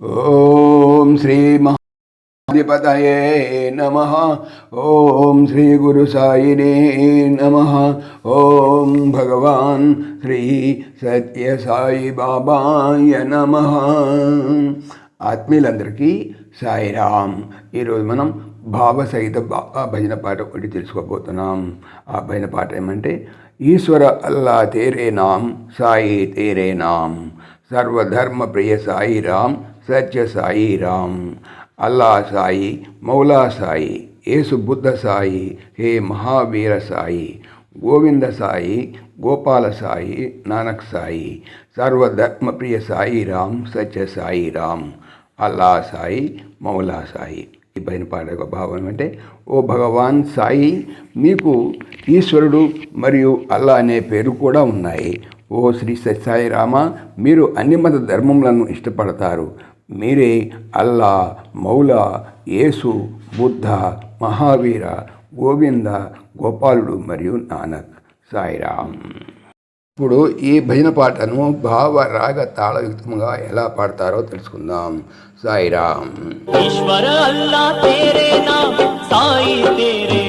ఓం శ్రీ మహాధిపతయే నమ. ఓం శ్రీ గురు సాయినే నమ. ఓం భగవాన్ శ్రీ సత్య సాయి బాబాయ నమ. ఆత్మీయులందరికీ సాయిరామ్. ఈరోజు మనం భావసహిత బాబా భజన పాట ఒకటి తెలుసుకోబోతున్నాం. ఆ భజన పాట ఏమంటే ఈశ్వర అల్లా తేరే నాం సాయి తేరే నాం సర్వధర్మ ప్రియ సాయి రామ్ సత్య సాయి రామ్. అల్లా సాయి మౌలా సాయి యేసు బుద్ధ సాయి హే మహావీర సాయి గోవింద సాయి గోపాల సాయి నానక్ సాయి సర్వధర్మ ప్రియ సాయి రామ్ సత్య సాయి రామ్. అల్లా సాయి మౌలా సాయి. పైన పాడే ఒక భావం అంటే ఓ భగవాన్ సాయి మీకు ఈశ్వరుడు మరియు అల్లా అనే పేరు కూడా ఉన్నాయి. ఓ శ్రీ సత్యసాయి రామ మీరు అన్ని మత ధర్మములను ఇష్టపడతారు. మీరే అల్లా మౌలా యేసు బుద్ధ మహావీర గోవింద గోపాలుడు మరియు నానక్. సాయిరామ్. ఇప్పుడు ఈ భజన పాటను భావ రాగ తాళ తాళయుక్తంగా ఎలా పాడతారో తెలుసుకుందాం. సాయిరామ్. ఈశ్వర అల్లా తేరే సాయి తేరే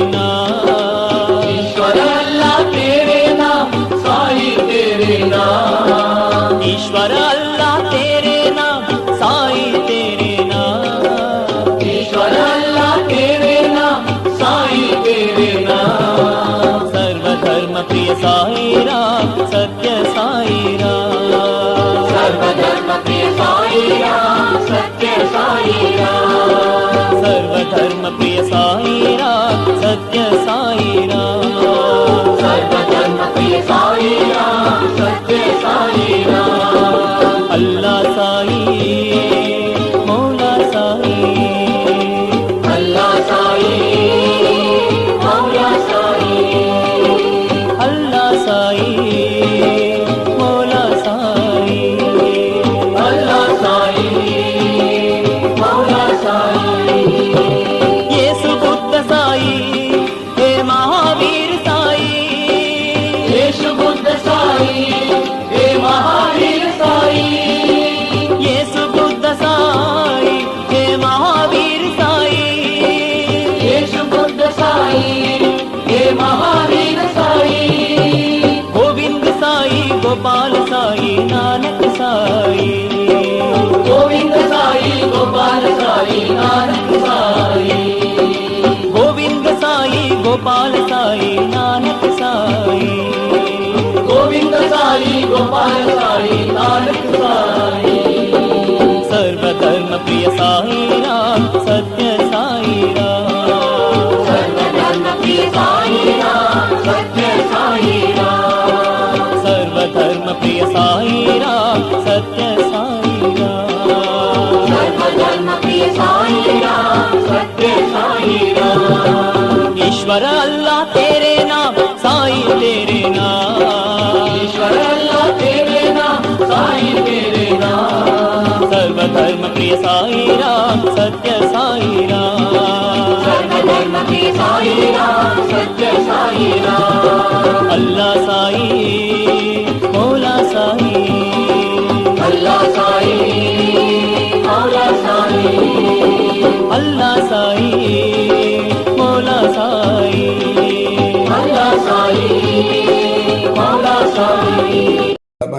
सत्य साईरा। गोपाल साई नानक साई। गोविंद साई गोपाल साई नानक साई। गोविंद साई गोपाल साई नानक साई। गोविंद साई गोपाल साई नानक साई सर्वधर्म साई राम सत्य प्रिय साई राम सत्य साई राम अल्लाह साई मौला साई। अल्लाह साई